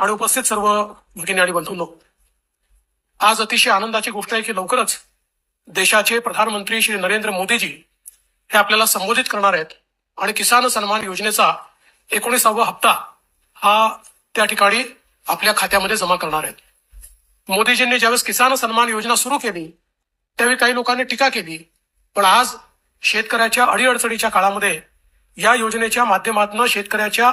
आणि उपस्थित सर्व भगिनी आणि बंधूंनो आज अतिशय आनंदाची गोष्ट आहे की लवकरच देशाचे प्रधानमंत्री श्री नरेंद्र मोदीजी हे आपल्याला संबोधित करणार आहेत आणि किसान सन्मान योजनेचा एकोणीसावा हप्ता हा त्या ठिकाणी आपल्या खात्यामध्ये जमा करणार आहेत. मोदीजींनी ज्यावेळेस किसान सन्मान योजना सुरू केली त्यावेळी काही लोकांनी टीका केली पण आज शेतकऱ्याच्या अडीअडचणीच्या काळामध्ये या योजनेच्या माध्यमातून शेतकऱ्याच्या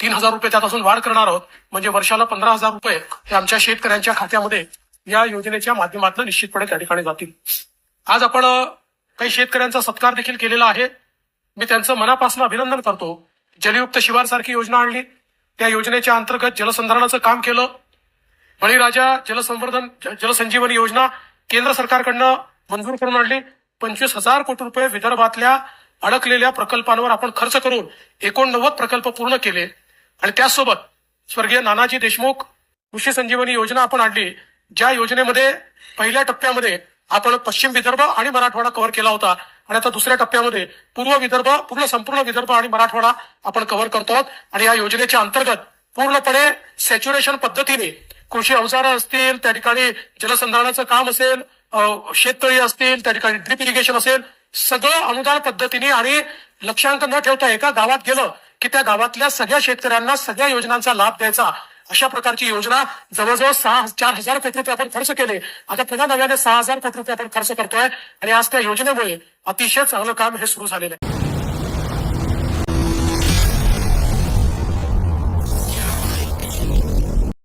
तीन हजार रुपये त्यात अजून वाढ करणार आहोत. म्हणजे वर्षाला पंधरा हजार रुपये हे आमच्या शेतकऱ्यांच्या खात्यामध्ये या योजनेच्या माध्यमातून निश्चितपणे त्या ठिकाणी जातील. आज आपण काही शेतकऱ्यांचा सत्कार देखील केलेला आहे. मी त्यांचं मनापासून अभिनंदन करतो. जलयुक्त शिवार सारखी योजना आणली. त्या योजनेच्या अंतर्गत जलसंधारणाचं काम केलं. बळीराजा जलसंवर्धन जलसंजीवनी योजना केंद्र सरकारकडनं मंजूर करून आणली. पंचवीस हजार कोटी रुपये विदर्भातल्या अडकलेल्या प्रकल्पांवर आपण खर्च करून एकोणनव्वद प्रकल्प पूर्ण केले. आणि त्याचसोबत स्वर्गीय नानाजी देशमुख कृषी संजीवनी योजना आपण आणली ज्या योजनेमध्ये पहिल्या टप्प्यामध्ये आपण पश्चिम विदर्भ आणि मराठवाडा कव्हर केला होता. आणि आता दुसऱ्या टप्प्यामध्ये पूर्व विदर्भ पूर्ण संपूर्ण विदर्भ आणि मराठवाडा आपण कव्हर करतो आहोत. आणि या योजनेच्या अंतर्गत पूर्णपणे सॅच्युरेशन पद्धतीने कृषी अवजारं असतील त्या ठिकाणी जलसंधारणाचं काम असेल शेततळी असतील त्या ठिकाणी ड्रिप इरिगेशन असेल सगळं अनुदान पद्धतीने आणि लक्षांक न ठेवता एका गावात गेलं की त्या गावातल्या सगळ्या शेतकऱ्यांना सगळ्या योजनांचा लाभ द्यायचा. अशा प्रकारची योजना जवळजवळ सहा चार हजार कोटी रुपये आपण खर्च केले. आता पुन्हा नव्याने सहा हजार कोटी रुपये आपण खर्च करतोय आणि आज त्या योजनेमुळे अतिशय चांगलं काम हे सुरू झालेलं आहे.